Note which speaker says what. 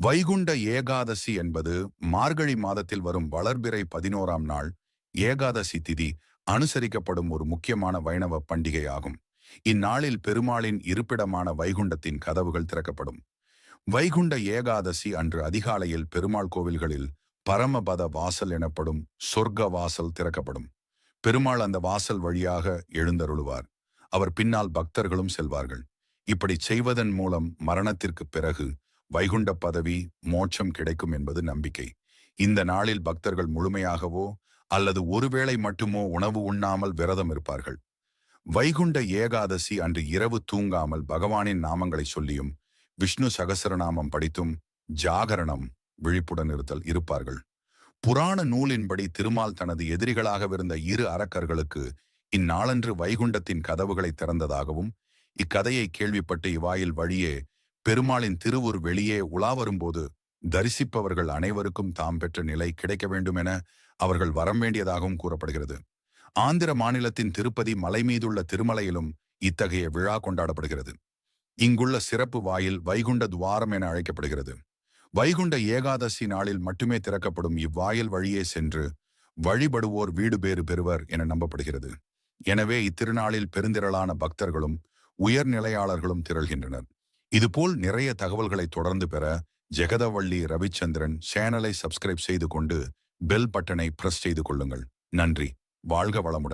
Speaker 1: வைகுண்ட ஏகாதசி என்பது மார்கழி மாதத்தில் வரும் வளர்பிறை பதினோராம் நாள் ஏகாதசி திதி அனுசரிக்கப்படும் ஒரு முக்கியமான வைணவ பண்டிகை ஆகும் இந்நாளில் பெருமாளின் இருப்பிடமான வைகுண்டத்தின் கதவுகள் திறக்கப்படும். வைகுண்ட ஏகாதசி அன்று அதிகாலையில் பெருமாள் கோவில்களில் பரமபத வாசல் எனப்படும் சொர்க்க வாசல் திறக்கப்படும். பெருமாள் அந்த வாசல் வழியாக எழுந்தருளுவார். அவர் பின்னால் பக்தர்களும் செல்வார்கள். இப்படி செய்வதன் மூலம் மரணத்திற்கு பிறகு வைகுண்ட பதவி மோட்சம் கிடைக்கும் என்பது நம்பிக்கை. இந்த நாளில் பக்தர்கள் முழுமையாகவோ அல்லது ஒருவேளை மட்டுமோ உணவு உண்ணாமல் விரதம் இருப்பார்கள். வைகுண்ட ஏகாதசி அன்று இரவு தூங்காமல் பகவானின் நாமங்களை சொல்லியும் விஷ்ணு சகசரநாமம் படித்தும் ஜாகரணம் விழிப்புடன் இருத்தல் இருப்பார்கள். புராண நூலின்படி திருமால் தனது எதிரிகளாகவிருந்த இரு அரக்கர்களுக்கு இந்நாளன்று வைகுண்டத்தின் கதவுகளை திறந்ததாகவும் இக்கதையை கேள்விப்பட்டு இவ்வாயில் வழியே பெருமாளின் திருவூர் வெளியே உலா வரும்போது தரிசிப்பவர்கள் அனைவருக்கும் தாம் பெற்ற நிலை கிடைக்க வேண்டும் என அவர்கள் வரம் வேண்டியதாகவும் கூறப்படுகிறது. ஆந்திர மாநிலத்தின் திருப்பதி மலை மீதுள்ள திருமலையிலும் இத்தகைய விழா கொண்டாடப்படுகிறது. இங்குள்ள சிறப்பு வாயில் வைகுண்ட துவாரம் என அழைக்கப்படுகிறது. வைகுண்ட ஏகாதசி நாளில் மட்டுமே திறக்கப்படும் இவ்வாயில் வழியே சென்று வழிபடுவோர் வீடு பேறு பெறுவர் என நம்பப்படுகிறது. எனவே இத்திருநாளில் பெருந்திரளான பக்தர்களும் உயர்நிலையாளர்களும் திரள்கின்றனர். இதுபோல் நிறைய தகவல்களை தொடர்ந்து பெற ஜெகதவள்ளி ரவிச்சந்திரன் சேனலை சப்ஸ்கிரைப் செய்து கொண்டு பெல் பட்டனை பிரஸ் செய்து கொள்ளுங்கள். நன்றி. வாழ்க வளமுடன்.